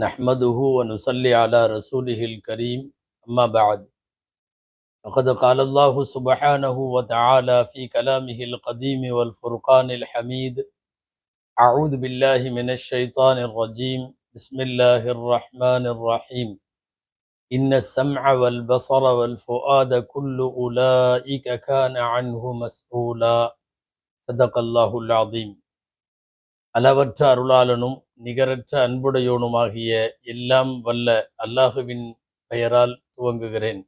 نحمده ونصلي على رسوله الكريم أما بعد. فقد قال الله سبحانه وتعالى في كلامه القديم والفرقان الحميد أعوذ بالله من الشيطان الرجيم بسم الله الرحمن الرحيم. إن السمع والبصر والفؤاد كل أولئك كان عنه مسؤولا. صدق الله العظيم. அளவற்ற அருளாளனும் நிகரற்ற அன்புடையோனுமாகிய எல்லாம் வல்ல அல்லாஹுவின் பெயரால் துவங்குகிறேன்.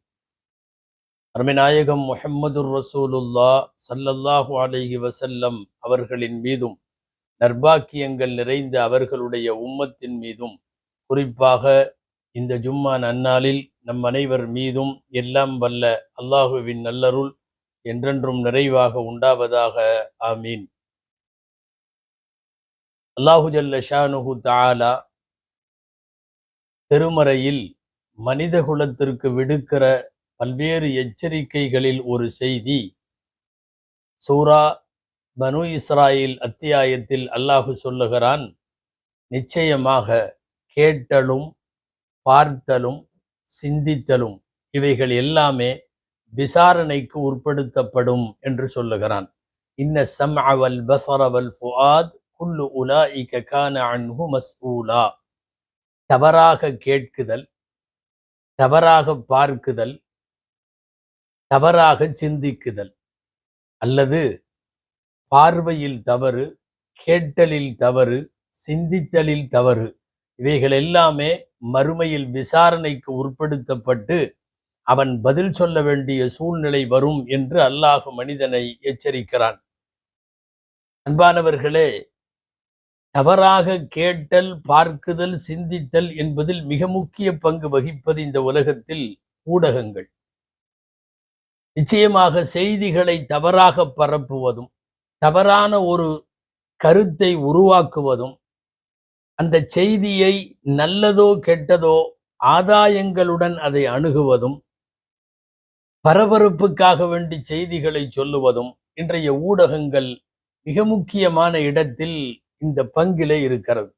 அருமைநாயகம் முஹம்மதுர் ரசூலுல்லா சல்லல்லாஹு அலைஹி வசல்லம் அவர்களின் மீதும் நர்பாக்கியங்கள் நிறைந்த அவர்களுடைய உம்மத்தின் மீதும் குறிப்பாக இந்த ஜும்மா நன்னாளில் நம் அனைவர் மீதும் எல்லாம் வல்ல அல்லாஹுவின் நல்லருள் என்றென்றும் நிறைவாக உண்டாவதாக. ஆமீன். அல்லாஹுஜல்ல ஷானுஹு தாலா திருமறையில் மனித குலத்திற்கு விடுக்கிற பல்வேறு எச்சரிக்கைகளில் ஒரு செய்தி. சூரா பனு இஸ்ராயில் அத்தியாயத்தில் அல்லாஹு சொல்லுகிறான் நிச்சயமாக கேட்டலும் பார்த்தலும் சிந்தித்தலும் இவைகள் எல்லாமே விசாரணைக்கு உட்படுத்தப்படும் என்று சொல்லுகிறான். இன்ன சம் அவல் பசரவல் ஃபுஆத் குல்லு உலாஇக கான அன்ஹு மஸ்ஊலா. தவறாக கேட்குதல் தவறாக பார்க்குதல் தவறாக சிந்திக்குதல் அல்லது பார்வையில் தவறு கேட்டலில் தவறு சிந்தித்தலில் தவறு இவைகள் எல்லாமே மறுமையில் விசாரணைக்கு உட்படுத்தப்பட்டு அவன் பதில் சொல்ல வேண்டிய சூழ்நிலை வரும் என்று அல்லாஹ் மனிதனை எச்சரிக்கிறான். அன்பானவர்களே தவறாக கேட்டல் பார்க்குதல் சிந்தித்தல் என்பதில் மிக முக்கிய பங்கு வகிப்பது இந்த உலகத்தில் ஊடகங்கள். நிச்சயமாக செய்திகளை தவறாக பரப்புவதும் தவறான ஒரு கருத்தை உருவாக்குவதும் அந்த செய்தியை நல்லதோ கெட்டதோ ஆதாயங்களுடன் அதை அணுகுவதும் பரபரப்புக்காக வேண்டி செய்திகளை சொல்லுவதும் இன்றைய ஊடகங்கள் மிக முக்கியமான இடத்தில் இந்த பங்கிலே இருக்கிறது.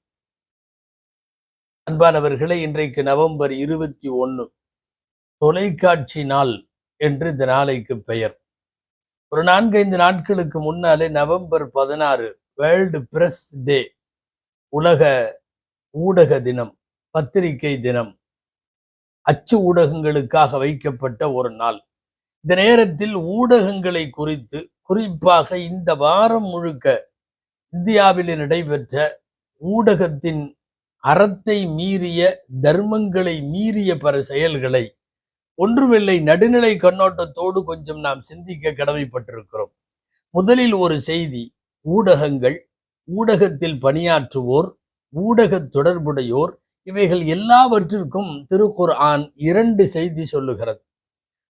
அன்பானவர்களே இன்றைக்கு நவம்பர் இருபத்தி ஒன்று தொலைக்காட்சி நாள் என்று இந்த நாளைக்கு பெயர். ஒரு நான்கைந்து நாட்களுக்கு முன்னாலே நவம்பர் பதினாறு வேர்ல்டு பிரஸ் டே உலக ஊடக தினம் பத்திரிகை தினம் அச்சு ஊடகங்களுக்காக வைக்கப்பட்ட ஒரு நாள். இந்த நேரத்தில் ஊடகங்களை குறித்து குறிப்பாக இந்த வாரம் முழுக்க இந்தியாவில் நடைபெற்ற ஊடகத்தின் அறத்தை மீறிய தர்மங்களை மீறிய பல செயல்களை ஒன்றுமில்லை நடுநிலை கண்ணோட்டத்தோடு கொஞ்சம் நாம் சிந்திக்க கடமைப்பட்டிருக்கிறோம். முதலில் ஒரு செய்தி ஊடகங்கள் ஊடகத்தில் பணியாற்றுவோர் ஊடக தொடர்புடையோர் இவைகள் எல்லாவற்றிற்கும் திருக்குர்ஆன் இரண்டு செய்தி சொல்லுகிறது.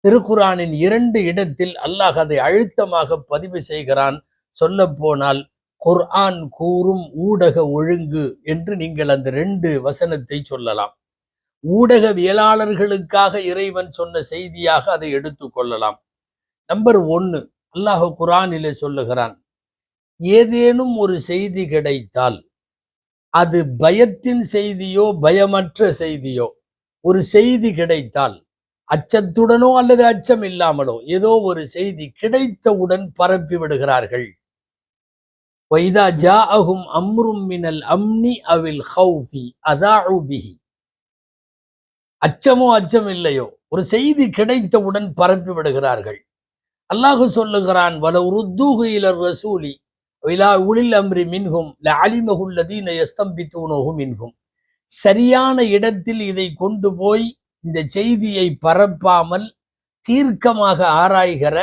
திருக்குர்ஆனின் இரண்டு இடத்தில் அல்லாஹ் அதை அழுத்தமாக பதிவு செய்கிறான். சொல்ல போனால் குர்ஆன் கூறும் ஊடக ஒழுங்கு என்று நீங்கள் அந்த ரெண்டு வசனத்தை சொல்லலாம். ஊடகவியலாளர்களுக்காக இறைவன் சொன்ன செய்தியாக அதை எடுத்துக்கொள்ளலாம் நம்பர் ஒன்னு அல்லாஹ் குரானிலே சொல்லுகிறான் ஏதேனும் ஒரு செய்தி கிடைத்தால் அது பயத்தின் செய்தியோ பயமற்ற செய்தியோ ஒரு செய்தி கிடைத்தால் அச்சத்துடனோ அல்லது அச்சம் இல்லாமலோ ஏதோ ஒரு செய்தி கிடைத்தவுடன் பரப்பி விடுகிறார்கள் வைதா ஜா அஹும் அம்ரும் மினல் அம்னி அவில் ஹவுஃபி அதாஉ பிஹி அச்சமோ அச்சம் இல்லையோ ஒரு செய்தி கிடைத்தவுடன் பரப்பி விடுகிறார்கள். அல்லாஹு சொல்லுகிறான் வல உருத்தூகு இலர் ரசூலி விலா உளில் அம்ரி மின்ஹும் ல அலிமகுல்லதீன எஸ்தம்பித்தூனோகு மின்ஹும். சரியான இடத்தில் இதை கொண்டு போய் இந்த செய்தியை பரப்பாமல் தீர்க்கமாக ஆராய்கிற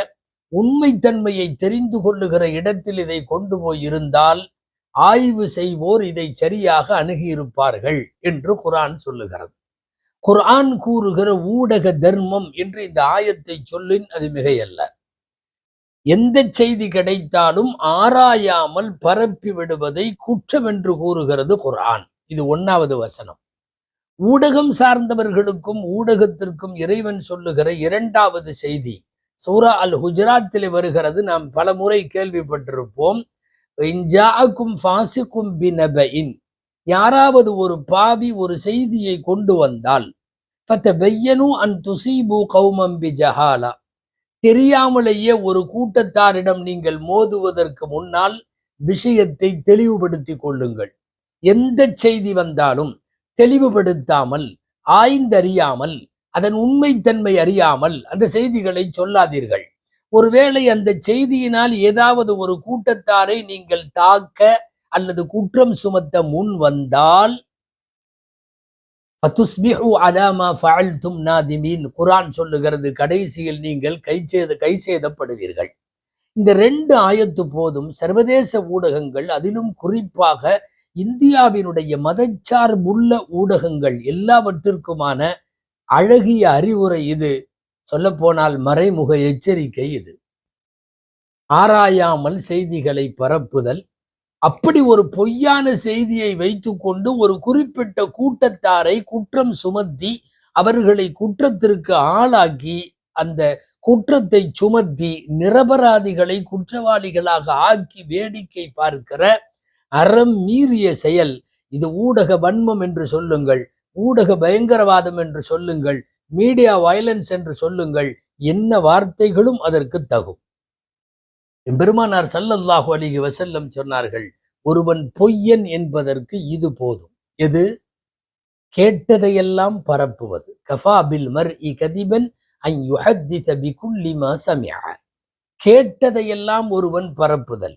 உண்மைத்தன்மையை தெரிந்து கொள்ளுகிற இடத்தில் இதை கொண்டு போய் இருந்தால் ஆய்வு செய்வோர் இதை சரியாக அணுகியிருப்பார்கள் என்று குரான் சொல்லுகிறது. குர்ஆன் கூறுகிற ஊடக தர்மம் என்று இந்த ஆயத்தை சொல்லின் அது மிகையல்ல. எந்த செய்தி கிடைத்தாலும் ஆராயாமல் பரப்பி விடுவதை குற்றம் என்று கூறுகிறது குர்ஆன் இது ஒன்னாவது வசனம். ஊடகம் சார்ந்தவர்களுக்கும் ஊடகத்திற்கும் இறைவன் சொல்லுகிற இரண்டாவது செய்தி சூரா அல் ஹுஜராத்தில் வருகிறது. நாம் பல முறை கேள்விப்பட்டிருப்போம். இஞ்சாக்கும் ஃபாசிக்கும் பினபஇன். யாராவது ஒரு பாவி ஒரு செய்தியை கொண்டு வந்தால் ஃபத்தபையனு அன் துசீபு கௌமம் பிஜஹாலா. தெரியாமலேயே ஒரு கூட்டத்தாரிடம் நீங்கள் மோதுவதற்கு முன்னால் விஷயத்தை தெளிவுபடுத்தி கொள்ளுங்கள். எந்த செய்தி வந்தாலும் தெளிவுபடுத்தாமல் ஆய்ந்தறியாமல் அதன் உண்மைத்தன்மை அறியாமல் அந்த செய்திகளை சொல்லாதீர்கள். ஒருவேளை அந்த செய்தியினால் ஏதாவது ஒரு கூட்டத்தாரை நீங்கள் தாக்க அல்லது குற்றம் சுமத்த முன் வந்தால் குரான் சொல்லுகிறது கடைசியில் நீங்கள் கை செய்த இந்த ரெண்டு ஆயத்து போதும் சர்வதேச ஊடகங்கள் அதிலும் குறிப்பாக இந்தியாவினுடைய மதச்சார்புள்ள ஊடகங்கள் எல்லாவற்றிற்குமான அழகிய அறிவுரை இது. சொல்லப்போனால் மறைமுக எச்சரிக்கை இது. ஆராயாமல் செய்திகளை பரப்புதல். அப்படி ஒரு பொய்யான செய்தியை வைத்துக்கொண்டு ஒரு குறிப்பிட்ட கூட்டத்தாரை குற்றம் சுமத்தி அவர்களை குற்றத்திற்கு ஆளாக்கி அந்த குற்றத்தை சுமத்தி நிரபராதிகளை குற்றவாளிகளாக ஆக்கி வேடிக்கை பார்க்கிற அறம் மீறிய செயல். இது ஊடக வன்மம் என்று சொல்லுங்கள். ஊடக பயங்கரவாதம் என்று சொல்லுங்கள் மீடியா வயலன்ஸ் என்று சொல்லுங்கள் என்ன வார்த்தைகளும் அதற்கு தகும். பெருமானார் சல்லல்லாஹு அலிகி வசல்லம் சொன்னார்கள் ஒருவன் பொய்யன் என்பதற்கு இது போதும். எது? கேட்டதையெல்லாம் பரப்புவது. கஃபாபில் மர் இ கதிபன் கேட்டதையெல்லாம் ஒருவன் பரப்புதல்.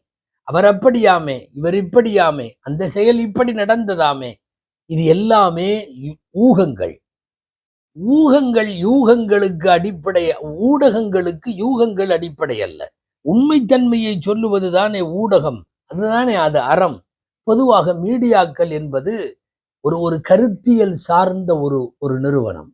அவர் அப்படியாமே இவர் இப்படியாமே அந்த செயல் இப்படி நடந்ததாமே இது எல்லாமே ஊகங்கள். ஊகங்கள் யூகங்களுக்கு அடிப்படை ஊடகங்களுக்கு யூகங்கள் அடிப்படை அல்ல. உண்மைத்தன்மையை சொல்லுவது தானே ஊடகம் அதுதானே அது அறம். பொதுவாக மீடியாக்கள் என்பது ஒரு ஒரு கருத்தியல் சார்ந்த ஒரு ஒரு நிறுவனம்.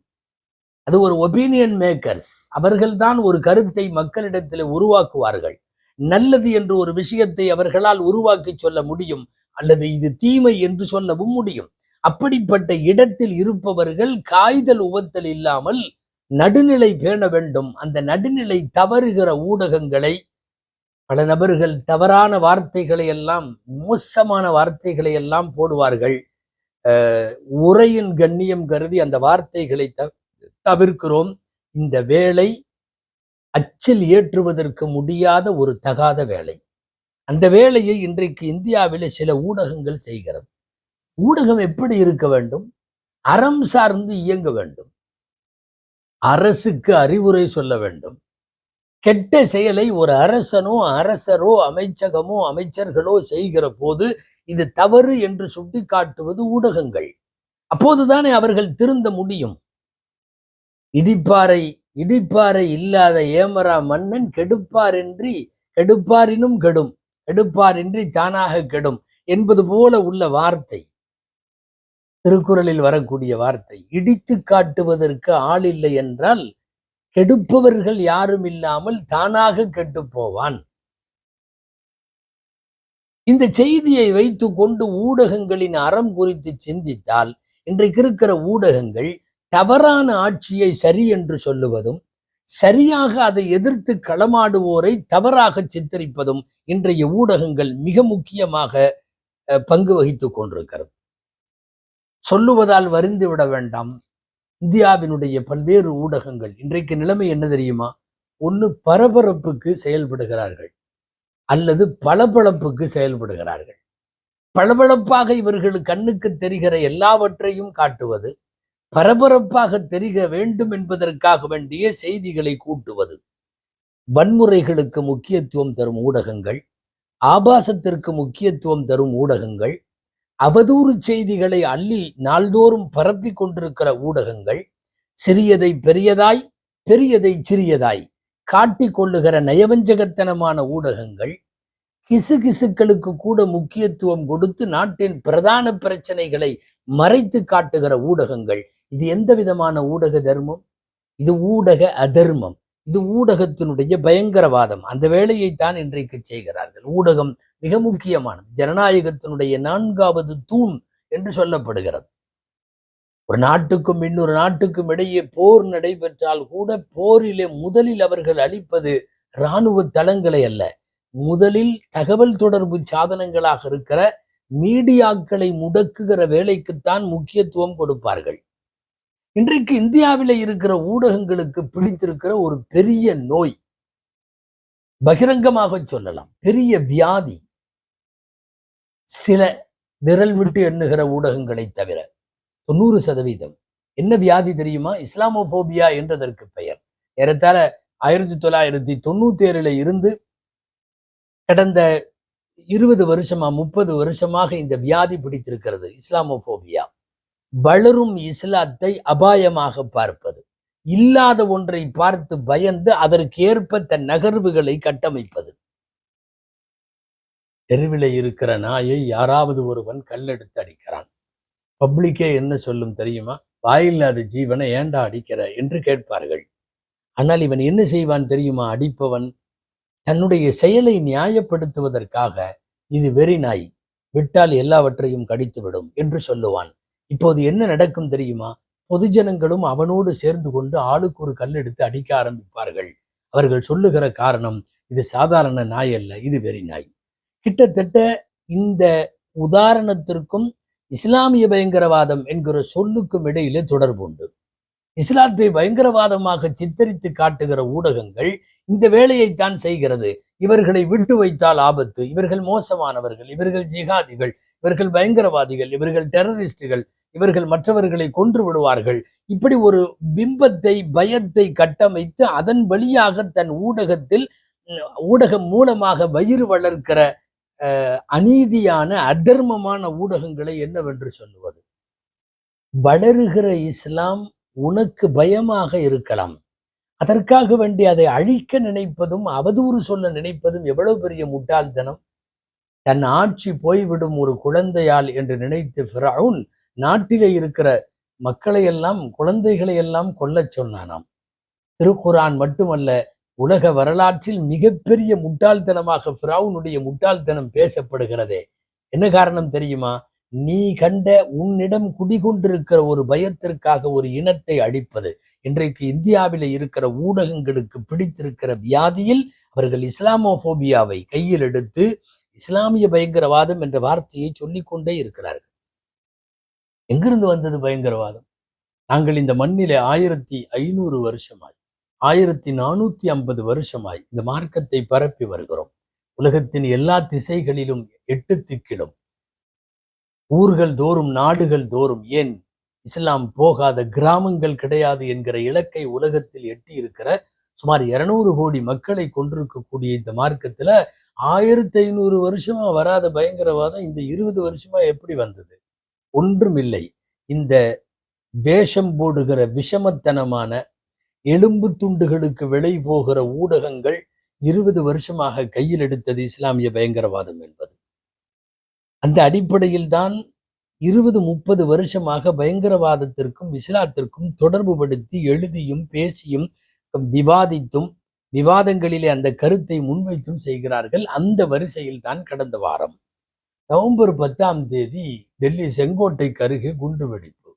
அது ஒரு ஒபீனியன் மேக்கர்ஸ் அவர்கள்தான் ஒரு கருத்தை மக்களிடத்தில் உருவாக்குவார்கள். நல்லது என்று ஒரு விஷயத்தை அவர்களால் உருவாக்கி சொல்ல முடியும் அல்லது இது தீமை என்று சொல்லவும் முடியும். அப்படிப்பட்ட இடத்தில் இருப்பவர்கள் காய்தல் உவத்தல் இல்லாமல் நடுநிலை பேண வேண்டும். அந்த நடுநிலை தவறுகிற ஊடகங்களை பல நபர்கள் தவறான வார்த்தைகளை எல்லாம் மோசமான வார்த்தைகளை எல்லாம் போடுவார்கள். உரையின் கண்ணியம் கருதி அந்த வார்த்தைகளை தவிர்க்கிறோம். இந்த வேலை அச்சில் ஏற்றுவதற்கு முடியாத ஒரு தகாத வேலை. அந்த வேலையை இன்றைக்கு இந்தியாவிலே சில ஊடகங்கள் செய்கிறது. ஊடகம் எப்படி இருக்க வேண்டும்? அறம் சார்ந்து இயங்க வேண்டும். அரசுக்கு அறிவுரை சொல்ல வேண்டும். கெட்ட செயலை ஒரு அரசனோ அரசரோ அமைச்சகமோ அமைச்சர்களோ செய்கிற போது இது தவறு என்று சுட்டிக்காட்டுவது ஊடகங்கள். அப்போதுதானே அவர்கள் திருந்த முடியும். இடிப்பாறை இடிப்பாறை இல்லாத ஏமரா மன்னன் கெடுப்பாரின்றி கெடுப்பாரினும் கெடும் கெடுப்பாரின்றி தானாக கெடும் என்பது போல உள்ள வார்த்தை. திருக்குறளில் வரக்கூடிய வார்த்தை இடித்து காட்டுவதற்கு ஆள் இல்லை என்றால் கெடுப்பவர்கள் யாரும் இல்லாமல் தானாக கெட்டுப் போவான். இந்த செய்தியை வைத்துக்கொண்டு ஊடகங்களின் அறம் குறித்து சிந்தித்தால் இன்றைக்கு இருக்கிற ஊடகங்கள் தவறான ஆட்சியை சரி என்று சொல்லுவதும் சரியாக அதை எதிர்த்து களமாடுவோரை தவறாக சித்தரிப்பதும் இன்றைய ஊடகங்கள் மிக முக்கியமாக அஹ், பங்கு வகித்துக் கொண்டிருக்கிறது. சொல்லுவதால் வருந்து விட வேண்டாம். இந்தியாவினுடைய பல்வேறு ஊடகங்கள் இன்றைக்கு நிலைமை என்ன தெரியுமா? ஒன்று பரபரப்புக்கு செயல்படுகிறார்கள் அல்லது பளபளப்புக்கு செயல்படுகிறார்கள். பளபளப்பாக இவர்கள் கண்ணுக்கு தெரிகிற எல்லாவற்றையும் காட்டுவது பரபரப்பாக தெரிக வேண்டும் என்பதற்காக வேண்டிய செய்திகளை கூட்டுவது. வன்முறைகளுக்கு முக்கியத்துவம் தரும் ஊடகங்கள் ஆபாசத்திற்கு முக்கியத்துவம் தரும் ஊடகங்கள் அவதூறு செய்திகளை அள்ளி நாள்தோறும் பரப்பிக் கொண்டிருக்கிற ஊடகங்கள் சிறியதை பெரியதாய் பெரியதை சிறியதாய் காட்டிக் கொள்ளுகிற நயவஞ்சகத்தனமான ஊடகங்கள் கிசு கிசுக்களுக்கு கூட முக்கியத்துவம் கொடுத்து நாட்டின் பிரதான பிரச்சனைகளை மறைத்து காட்டுகிற ஊடகங்கள். இது எந்த விதமான ஊடக தர்மம்? இது ஊடக அதர்மம். இது ஊடகத்தினுடைய பயங்கரவாதம். அந்த வேலையை தான் இன்றைக்கு செய்கிறார்கள். ஊடகம் மிக முக்கியமானது. ஜனநாயகத்தினுடைய நான்காவது தூண் என்று சொல்லப்படுகிறது. ஒரு நாட்டுக்கும் இன்னொரு நாட்டுக்கும் இடையே போர் நடைபெற்றால் கூட போரிலே முதலில் அவர்கள் அளிப்பது இராணுவ தளங்களை அல்ல. முதலில் தகவல் தொடர்பு சாதனங்களாக இருக்கிற மீடியாக்களை முடக்குகிற வேலைக்குத்தான் முக்கியத்துவம் கொடுப்பார்கள். இன்றைக்கு இந்தியாவில் இருக்கிற ஊடகங்களுக்கு பிடித்திருக்கிற ஒரு பெரிய நோய். பகிரங்கமாக சொல்லலாம். பெரிய வியாதி. சில விரல் விட்டு எண்ணுகிற ஊடகங்களை தவிர தொண்ணூறு சதவீதம். என்ன வியாதி தெரியுமா? இஸ்லாமோபோபியா என்றதற்கு பெயர். ஏறத்தாழ ஆயிரத்தி தொள்ளாயிரத்தி தொண்ணூத்தி ஏழுல இருந்து கடந்த இருபது வருஷமா முப்பது வருஷமாக இந்த வியாதி பிடித்திருக்கிறது இஸ்லாமோபோபியா. வளரும் இஸ்லாத்தை அபாயமாக பார்ப்பது. இல்லாத ஒன்றை பார்த்து பயந்து அதற்கு ஏற்ப தன் நகர்வுகளை கட்டமைப்பது. தெருவில் இருக்கிற நாயை யாராவது ஒருவன் கல்லெடுத்து அடிக்கிறான். பப்ளிக்கே என்ன சொல்லும் தெரியுமா? வாயில்லாத ஜீவனை ஏண்டா அடிக்கிற? என்று கேட்பார்கள். ஆனால் இவன் என்ன செய்வான் தெரியுமா? அடிப்பவன் தன்னுடைய செயலை நியாயப்படுத்துவதற்காக இது வெறி நாய் விட்டால் எல்லாவற்றையும் கடித்துவிடும் என்று சொல்லுவான். இப்போது என்ன நடக்கும் தெரியுமா? பொதுஜனங்களும் அவனோடு சேர்ந்து கொண்டு ஆளுக்கு ஒரு கல் எடுத்து அடிக்க ஆரம்பிப்பார்கள். அவர்கள் சொல்லுகிற காரணம் இது சாதாரண நாய் அல்ல இது வெறி நாய். கிட்டத்தட்ட இந்த உதாரணத்திற்கும் இஸ்லாமிய பயங்கரவாதம் என்கிற சொல்லுக்கும் இடையிலே தொடர்பு உண்டு. இஸ்லாத்தை பயங்கரவாதமாக சித்தரித்து காட்டுகிற ஊடகங்கள் இந்த வேலையைத்தான் செய்கிறது. இவர்களை விட்டு வைத்தால் ஆபத்து. இவர்கள் மோசமானவர்கள் இவர்கள் ஜிகாதிகள் இவர்கள் பயங்கரவாதிகள் இவர்கள் டெரரிஸ்டுகள் இவர்கள் மற்றவர்களை கொன்று விடுவார்கள். இப்படி ஒரு பிம்பத்தை பயத்தை கட்டமைத்து அதன் வழியாக தன் ஊடகத்தில் ஊடகம் மூலமாக வயிறு வளர்க்கிற அநீதியான அதர்மமான ஊடகங்களை என்னவென்று சொல்லுவது? வளருகிற இஸ்லாம் உனக்கு பயமாக இருக்கலாம். அதற்காக வேண்டி அதை அழிக்க நினைப்பதும் அவதூறு சொல்ல நினைப்பதும் எவ்வளவு பெரிய முட்டாள்தனம்? தன் ஆட்சி போய்விடும் ஒரு குழந்தையால் என்று நினைத்து ஃபிரவுன் நாட்டிலே இருக்கிற மக்களை எல்லாம் குழந்தைகளை எல்லாம் கொல்லச் சொன்னானாம். திருக்குரான் மட்டுமல்ல உலக வரலாற்றில் மிகப்பெரிய முட்டாள்தனமாக ஃபிரவுனுடைய முட்டாள்தனம் பேசப்படுகிறதே. என்ன காரணம் தெரியுமா? நீ கண்ட உன்னிடம் குடிகொண்டிருக்கிற ஒரு பயத்திற்காக ஒரு இனத்தை அழிப்பது. இன்றைக்கு இந்தியாவில் இருக்கிற ஊடகங்களுக்கு பிடித்திருக்கிற வியாதியில் அவர்கள் இஸ்லாமோபோபியாவை கையில் எடுத்து இஸ்லாமிய பயங்கரவாதம் என்ற வார்த்தையை சொல்லிக்கொண்டே இருக்கிறார்கள். எங்கிருந்து வந்தது பயங்கரவாதம்? நாங்கள் இந்த மண்ணிலே ஆயிரத்தி ஐநூறு வருஷமாய் ஆயிரத்தி நானூத்தி ஐம்பது வருஷமாய் இந்த மார்க்கத்தை பரப்பி வருகிறோம். உலகத்தின் எல்லா திசைகளிலும் எட்டு திக்கிடும் ஊர்கள் தோறும் நாடுகள் தோறும் ஏன் இஸ்லாம் போகாத கிராமங்கள் கிடையாது என்கிற இலக்கை உலகத்தில் எட்டி இருக்கிற சுமார் இருநூறு கோடி மக்களை கொண்டிருக்கக்கூடிய இந்த மார்க்கத்துல ஆயிரத்தி ஐநூறு வருஷமா வராத பயங்கரவாதம் இந்த இருபது வருஷமா எப்படி வந்தது? ஒன்றும் இல்லை. இந்த வேஷம் போடுகிற விஷமத்தனமான எலும்பு துண்டுகளுக்கு விலை போகிற ஊடகங்கள் இருபது வருஷமாக கையில் எடுத்தது இஸ்லாமிய பயங்கரவாதம் என்பது. அந்த அடிப்படையில் தான் இருபது முப்பது வருஷமாக பயங்கரவாதத்திற்கும் இஸ்லாத்திற்கும் தொடர்பு படுத்தி எழுதியும் பேசியும் விவாதித்தும் விவாதங்களிலே அந்த கருத்தை முன்வைத்தும் செய்கிறார்கள். அந்த வரிசையில் தான் கடந்த வாரம். நவம்பர் பத்தாம் தேதி டெல்லி செங்கோட்டை கருகே குண்டு வெடிப்பு.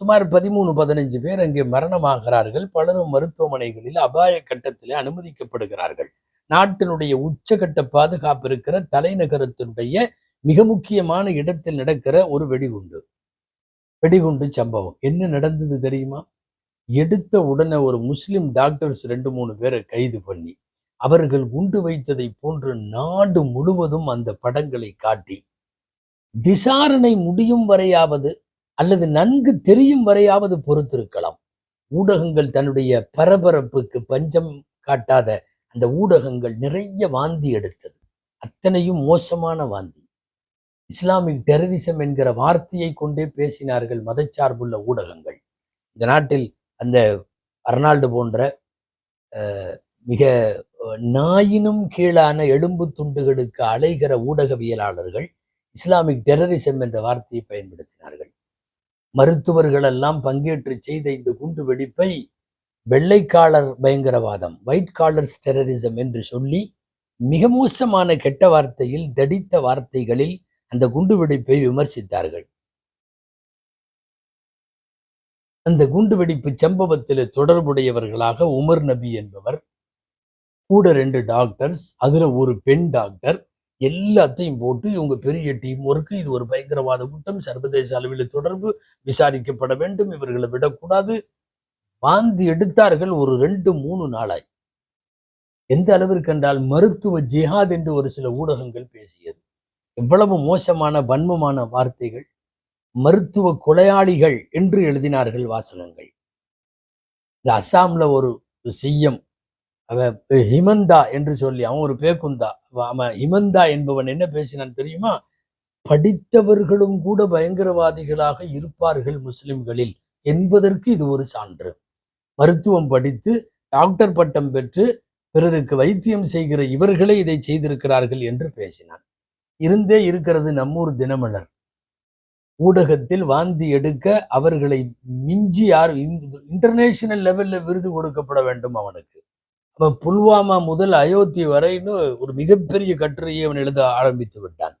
சுமார் பதிமூணு பதினஞ்சு பேர் அங்கே மரணமாகிறார்கள். பலரும் மருத்துவமனைகளில் அபாய கட்டத்திலே அனுமதிக்கப்படுகிறார்கள். நாட்டினுடைய உச்சகட்ட பாதுகாப்பு இருக்கிற தலைநகரத்தினுடைய மிக முக்கியமான இடத்தில் நடக்கிற ஒரு வெடிகுண்டு. வெடிகுண்டு சம்பவம். என்ன நடந்தது தெரியுமா? எடுத்த உடனே ஒரு முஸ்லிம் டாக்டர்ஸ் ரெண்டு மூணு பேரை கைது பண்ணி அவர்கள் குண்டு வைத்ததை போன்று நாடு முழுவதும் அந்த படங்களை காட்டி விசாரணை முடியும் வரையாவது அல்லது நன்கு தெரியும் வரையாவது பொறுத்திருக்கலாம். ஊடகங்கள் தன்னுடைய பரபரப்புக்கு பஞ்சம் காட்டாத அந்த ஊடகங்கள் நிறைய வாந்தி எடுத்தது. அத்தனையும் மோசமான வாந்தி. இஸ்லாமிக் டெரரிசம் என்கிற வார்த்தையை கொண்டே பேசினார்கள் மதச்சார்புள்ள ஊடகங்கள். இந்த நாட்டில் அந்த அர்னால்டு போன்ற மிக நாயினும் கீழான எலும்பு துண்டுகளுக்கு அலைகிற ஊடகவியலாளர்கள் இஸ்லாமிக் டெரரிசம் என்ற வார்த்தையை பயன்படுத்தினார்கள். மருத்துவர்கள் எல்லாம் பங்கேற்று செய்த இந்த குண்டு வெடிப்பை வெள்ளைக்காலர் பயங்கரவாதம் ஒயிட் காலர்ஸ் டெரரிசம் என்று சொல்லி மிக மோசமான கெட்ட வார்த்தையில் தடித்த வார்த்தைகளில் அந்த குண்டுவெடிப்பை விமர்சித்தார்கள். அந்த குண்டுவெடிப்பு சம்பவத்தில் தொடர்புடையவர்களாக உமர் நபி என்பவர் கூட ரெண்டு டாக்டர்ஸ் அதுல ஒரு பெண் டாக்டர் எல்லாத்தையும் போட்டு இவங்க பெரிய டீம் ஒர்க்கு இது ஒரு பயங்கரவாத கூட்டம் சர்வதேச அளவில் தொடர்பு விசாரிக்கப்பட வேண்டும் இவர்களை விடக்கூடாது வாந்தி எடுத்தார்கள் ஒரு ரெண்டு மூணு நாளாய். எந்த அளவிற்கு என்றால் மருத்துவ ஜிஹாத் என்று ஒரு சில ஊடகங்கள் பேசியது. எவ்வளவு மோசமான வன்மமான வார்த்தைகள் மருத்துவ கொலையாளிகள் என்று எழுதினார்கள் வாசகங்கள். இந்த அஸ்ஸாம்ல ஒரு சிஎம் அவன் ஹிமந்தா என்று சொல்லி அவன் ஒரு பேக்குந்தா அவன் ஹிமந்தா என்பவன் என்ன பேசினான் தெரியுமா? படித்தவர்களும் கூட பயங்கரவாதிகளாக இருப்பார்கள் முஸ்லிம்களில் என்பதற்கு இது ஒரு சான்று. மருத்துவம் படித்து டாக்டர் பட்டம் பெற்று பிறருக்கு வைத்தியம் செய்கிற இவர்களே இதை செய்திருக்கிறார்கள் என்று பேசினான். இருந்தே இருக்கிறது நம்மூர் தினமலர். ஊடகத்தில் வாந்தி எடுக்க அவர்களை மிஞ்சி யார் இன்டர்நேஷனல் லெவல்ல விருது கொடுக்கப்பட வேண்டும் அவனுக்கு. அவன் புல்வாமா முதல் அயோத்தி வரைன்னு ஒரு மிகப்பெரிய கட்டுரையை அவன் எழுத ஆரம்பித்து விட்டான்.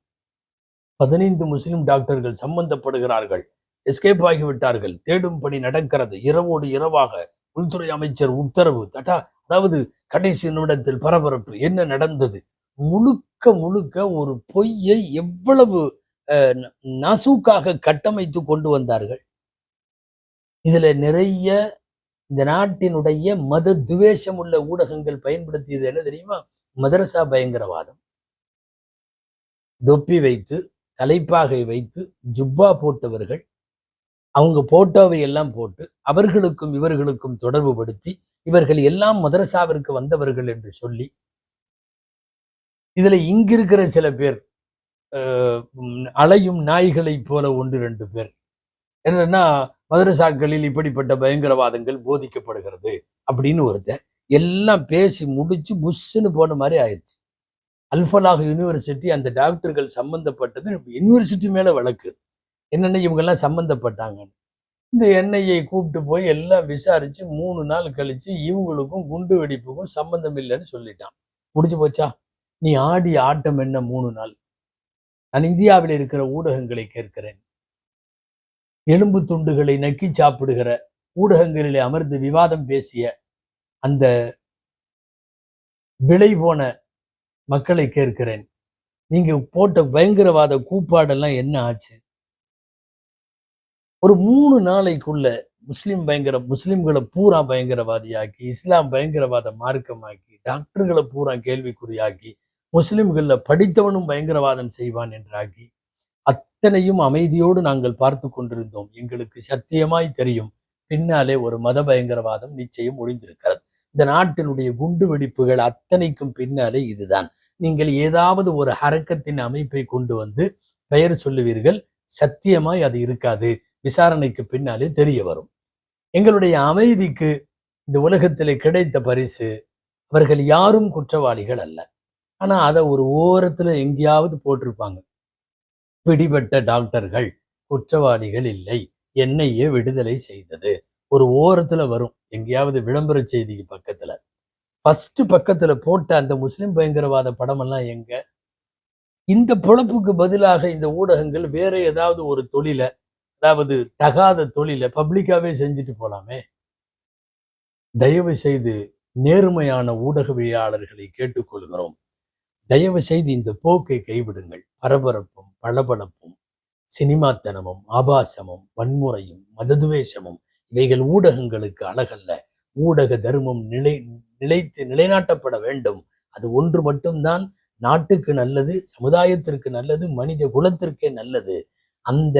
பதினைந்து முஸ்லிம் டாக்டர்கள் சம்பந்தப்படுகிறார்கள். எஸ்கேப் ஆகிவிட்டார்கள். தேடும் பணி நடக்கிறது. இரவோடு இரவாக உள்துறை அமைச்சர் உத்தரவு தட்டா அதாவது கடைசி நிமிடத்தில் பரபரப்பு. என்ன நடந்தது? முழுக்க முழுக்க ஒரு பொய்யை எவ்வளவு அஹ், நாசூக்காக கட்டமைத்து கொண்டு வந்தார்கள். இதுல நிறைய இந்த நாட்டினுடைய மத துவேஷம் உள்ள ஊடகங்கள் பயன்படுத்தியது என்ன தெரியுமா? மதரசா பயங்கரவாதம். தொப்பி வைத்து தலைப்பாகை வைத்து ஜுப்பா போட்டவர்கள் அவங்க போட்டோவை எல்லாம் போட்டு அவர்களுக்கும் இவர்களுக்கும் தொடர்பு படுத்தி இவர்கள் எல்லாம் மதரசாவிற்கு வந்தவர்கள் என்று சொல்லி இதுல இங்கிருக்கிற சில பேர் அலையும் நாய்களைப் போல ஒன்று ரெண்டு பேர். என்னன்னா மதரசாக்களில் இப்படிப்பட்ட பயங்கரவாதங்கள் போதிக்கப்படுகிறது அப்படின்னு ஒருத்தன் எல்லாம் பேசி முடிச்சு புஷ்ஷுன்னு போன மாதிரி ஆயிடுச்சு அல்ஃபலாக யூனிவர்சிட்டி அந்த டாக்டர்கள் சம்பந்தப்பட்டது யூனிவர்சிட்டி மேலே வழக்கு. என்னென்ன இவங்கெல்லாம் சம்மந்தப்பட்டாங்கன்னு இந்த எண்ணெயை கூப்பிட்டு போய் எல்லாம் விசாரிச்சு மூணு நாள் கழிச்சு இவங்களுக்கும் குண்டு வெடிப்புக்கும் சம்மந்தம் இல்லைன்னு சொல்லிட்டான். முடிஞ்சு போச்சா? நீ ஆடி ஆட்டம் என்ன மூணு நாள்? நான் இந்தியாவில் இருக்கிற ஊடகங்களை கேட்கிறேன். எலும்பு துண்டுகளை நக்கி சாப்பிடுகிற ஊடகங்களிலே அமர்ந்து விவாதம் பேசிய அந்த விலை போன மக்களை கேட்கிறேன். நீங்க போட்ட பயங்கரவாத கூப்பாடெல்லாம் என்ன ஆச்சு? ஒரு மூணு நாளைக்குள்ள முஸ்லிம் பயங்கர முஸ்லிம்களை பூரா பயங்கரவாதியாக்கி இஸ்லாம் பயங்கரவாத மார்க்கமாக்கி டாக்டர்களை பூரா கேள்விக்குறியாக்கி முஸ்லிம்கள்ல படித்தவனும் பயங்கரவாதம் செய்வான் என்றாக்கி அத்தனையும் அமைதியோடு நாங்கள் பார்த்து கொண்டிருந்தோம். எங்களுக்கு சத்தியமாய் தெரியும். பின்னாலே ஒரு மத பயங்கரவாதம் நிச்சயம் ஒளிந்திருக்கிறது. இந்த நாட்டினுடைய குண்டு வெடிப்புகள் அத்தனைக்கும் பின்னாலே இதுதான். நீங்கள் ஏதாவது ஒரு ஹரக்கத்தின் அமைப்பை கொண்டு வந்து பெயர் சொல்லுவீர்கள். சத்தியமாய் அது இருக்காது. விசாரணைக்கு பின்னாலே தெரிய வரும். எங்களுடைய அமைதிக்கு இந்த உலகத்திலே கிடைத்த பரிசு அவர்கள் யாரும் குற்றவாளிகள் அல்ல. ஆனா அதை ஒரு ஓரத்துல எங்கேயாவது போட்டிருப்பாங்க. பிடிபட்ட டாக்டர்கள் குற்றவாளிகள் இல்லை என்னையே விடுதலை செய்தது. ஒரு ஓரத்துல வரும் எங்கேயாவது விளம்பர செய்திக்கு பக்கத்துல. ஃபர்ஸ்ட் பக்கத்துல போட்ட அந்த முஸ்லிம் பயங்கரவாத படமெல்லாம் எங்க? இந்த பொழப்புக்கு பதிலாக இந்த ஊடகங்கள் வேற ஏதாவது ஒரு தொழிலை அதாவது தகாத தொழிலை பப்ளிக்காவே செஞ்சுட்டு போலாமே? தயவு செய்து நேர்மையான ஊடகவியலாளர்களை கேட்டுக்கொள்கிறோம். தயவு செய்து இந்த போக்கை கைவிடுங்கள். பரபரப்பும் பளபளப்பும் சினிமாத்தனமும் ஆபாசமும் வன்முறையும் மததுவேஷமும் இவைகள் ஊடகங்களுக்கு அழகல்ல. ஊடக தர்மம் நிலை நிலைத்து நிலைநாட்டப்பட வேண்டும். அது ஒன்று மட்டும்தான். நாட்டுக்கு நல்லது சமுதாயத்திற்கு நல்லது மனித குலத்திற்கே நல்லது. அந்த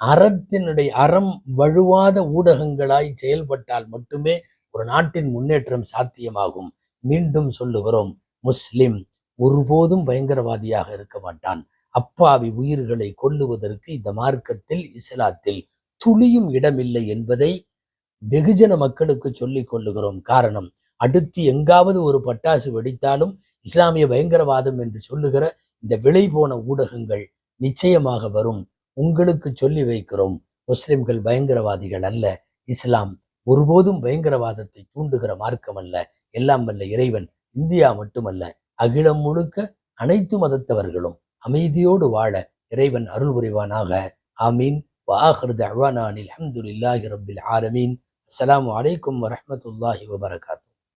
அறத்தினுடைய அறம் வழுவாத ஊடகங்களாய் செயல்பட்டால் மட்டுமே ஒரு நாட்டின் முன்னேற்றம் சாத்தியமாகும். மீண்டும் சொல்லுகிறோம் முஸ்லிம் ஒருபோதும் பயங்கரவாதியாக இருக்க மாட்டான். அப்பாவி உயிர்களை கொல்லுவதற்கு இந்த மார்க்கத்தில் இஸ்லாத்தில் துளியும் இடமில்லை என்பதை வெகுஜன மக்களுக்கு சொல்லிக் கொள்ளுகிறோம். காரணம் அடுத்து எங்காவது ஒரு பட்டாசு வெடித்தாலும் இஸ்லாமிய பயங்கரவாதம் என்று சொல்லுகிற இந்த விலை போன ஊடகங்கள் நிச்சயமாக வரும். உங்களுக்கு சொல்லி வைக்கிறோம் முஸ்லிம்கள் பயங்கரவாதிகள் அல்ல. இஸ்லாம் ஒருபோதும் பயங்கரவாதத்தை தூண்டுகிற மார்க்கம் அல்ல. எல்லாம் வல்ல இறைவன் இந்தியா மட்டுமல்ல அகிலம் முழுக்க அனைத்து மதத்தவர்களும் அமைதியோடு வாழ இறைவன் அருள் புரிவானாக ஆமீன் வாஹர் தவானான் அல்ஹம்துலில்லாஹி ரப்பில் ஆலமீன். அஸ்ஸலாமு அலைக்கும் வரஹ்மத்துல்லாஹி வபரகாத்து